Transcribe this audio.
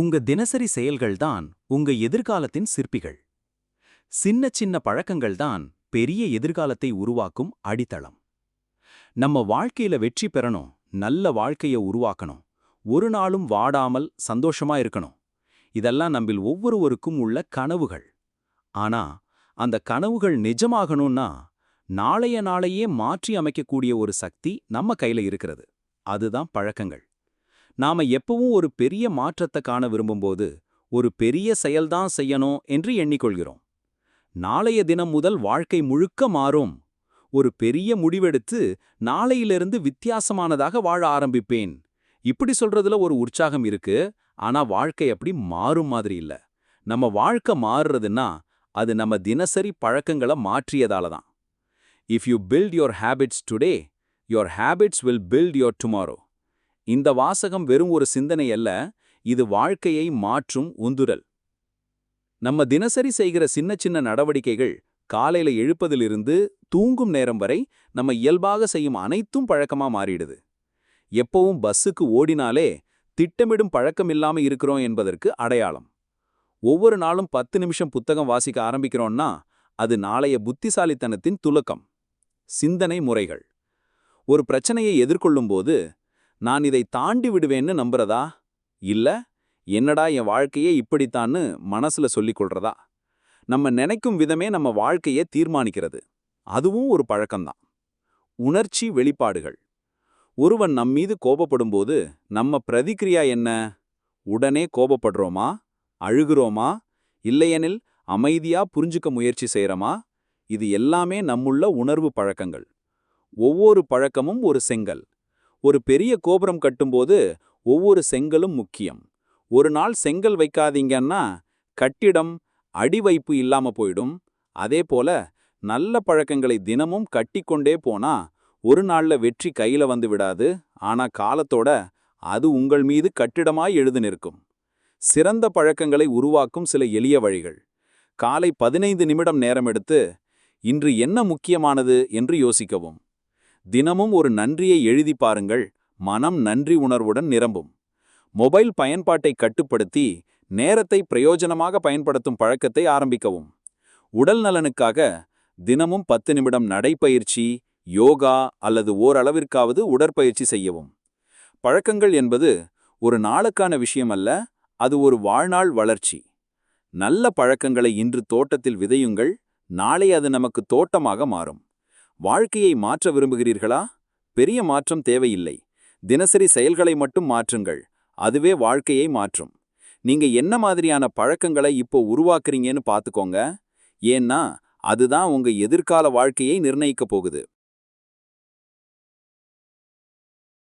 உங்க தினசரி செயல்கள்தான் உங்க எதிர்காலத்தின் சிற்பிகள். சின்ன சின்ன பழக்கங்கள்தான் பெரிய எதிர்காலத்தை உருவாக்கும் அடித்தளம். நம்ம வாழ்க்கையில வெற்றி பெறணும் நல்ல வாழ்க்கையை உருவாக்கணும் ஒரு நாளும் வாடாமல் சந்தோஷமா இருக்கணும். இதெல்லாம் நம்மில் ஒவ்வொருவருக்கும் உள்ள கனவுகள். ஆனா அந்த கனவுகள் நிஜமாகணும்னா நாளைய நாளையே மாற்றி அமைக்கக்கூடிய ஒரு சக்தி நம்ம கையில இருக்கிறது. அதுதான் பழக்கங்கள். நாம எப்பவும் ஒரு பெரிய மாற்றத்தை காண விரும்பும்போது ஒரு பெரிய செயல்தான் செய்யணும் என்று எண்ணிக்கொள்கிறோம். நாளைய தினம் முதல் வாழ்க்கை முழுக்க மாறும். ஒரு பெரிய முடிவெடுத்து நாளையிலிருந்து வித்தியாசமானதாக வாழ ஆரம்பிப்பேன். இப்படி சொல்றதுல ஒரு உற்சாகம் இருக்கு ஆனா வாழ்க்கை அப்படி மாறும் மாதிரி இல்ல. நம்ம வாழ்க்கை மாறுறதுன்னா அது நம்ம தினசரி பழக்கங்களை மாற்றியதால தான். If you build your habits today your habits will build your tomorrow இந்த வாசகம் வெறும் ஒரு சிந்தனை அல்ல இது வாழ்க்கையை மாற்றும் உந்துரல் நம்ம தினசரி செய்கிற சின்ன சின்ன நடவடிக்கைகள் காலையில எழுப்பதிலிருந்து தூங்கும் நேரம் வரை நம்ம இயல்பாக செய்யும் அனைத்தும் பழக்கமா மாறிடுது. எப்பவும் பஸ்ஸுக்கு ஓடினாலே திட்டமிடும் பழக்கம் இல்லாம இருக்கிறோம் என்பதற்கு அடையாளம். ஒவ்வொரு நாளும் பத்து நிமிஷம் புத்தகம் வாசிக்க ஆரம்பிக்கிறோம்னா அது நாளைய புத்திசாலித்தனத்தின் துலக்கம். சிந்தனை முறைகள். ஒரு பிரச்சனையை எதிர்கொள்ளும்போது நான் இதை தாண்டி விடுவேன்னு நம்புறதா? இல்ல என்னடா என் வாழ்க்கையே இப்படித்தான்னு மனசுல சொல்லிக் கொள்றதா? நம்ம நினைக்கும் விதமே நம்ம வாழ்க்கையை தீர்மானிக்கிறது. அதுவும் ஒரு பழக்கம்தான். உணர்ச்சி வெளிப்பாடுகள். ஒருவன் நம்மீது கோபப்படும்போது நம்ம பிரதிக்கிரியா என்ன? உடனே கோபப்படுறோமா? அழுகிறோமா? இல்லையெனில் அமைதியா புரிஞ்சுக்க முயற்சி செய்யறோமா இது எல்லாமே நம்முள்ள உணர்வு பழக்கங்கள். ஒவ்வொரு பழக்கமும் ஒரு செங்கல். ஒரு பெரிய கோபுரம் கட்டும்போது ஒவ்வொரு செங்கலும் முக்கியம். ஒரு நாள் செங்கல் வைக்காதீங்கன்னா கட்டிடம் அடிவைப்பு இல்லாம போயிடும். அதே போல நல்ல பழக்கங்களை தினமும் கட்டிக்கொண்டே போனா ஒரு நாள்ல வெற்றி கையில வந்து விடாது. ஆனா காலத்தோட அது உங்கள் மீது கட்டிடமாய் எழுது நிற்கும். சிறந்த பழக்கங்களை உருவாக்கும் சில எளிய வழிகள். காலை பதினைந்து நிமிடம் நேரம் எடுத்து இன்று என்ன முக்கியமானது? என்று யோசிக்கவும். தினமும் ஒரு நன்றியை எழுதி பாருங்கள் மனம் நன்றி உணர்வுடன் நிரம்பும். மொபைல் பயன்பாட்டை கட்டுப்படுத்தி நேரத்தை பிரயோஜனமாக பயன்படுத்தும் பழக்கத்தை ஆரம்பிக்கவும். உடல் நலனுக்காக தினமும் பத்து நிமிடம் நடைப்பயிற்சி யோகா அல்லது ஓரளவிற்காவது உடற்பயிற்சி செய்யவும். பழக்கங்கள் என்பது ஒரு நாளுக்கான விஷயம் அல்ல அது ஒரு வாழ்நாள் வளர்ச்சி. நல்ல பழக்கங்களை இன்று தோட்டத்தில் விதையுங்கள் நாளை அது நமக்கு தோட்டமாக மாறும். வாழ்க்கையை மாற்ற விரும்புகிறீர்களா? பெரிய மாற்றம் தேவையில்லை. தினசரி செயல்களை மட்டும் மாற்றுங்கள். அதுவே வாழ்க்கையை மாற்றும். நீங்க என்ன மாதிரியான பழக்கங்களை இப்போ உருவாக்குறீங்கன்னு பார்த்துக்கோங்க. ஏன்னா அதுதான் உங்க எதிர்கால வாழ்க்கையை நிர்ணயிக்க போகுது.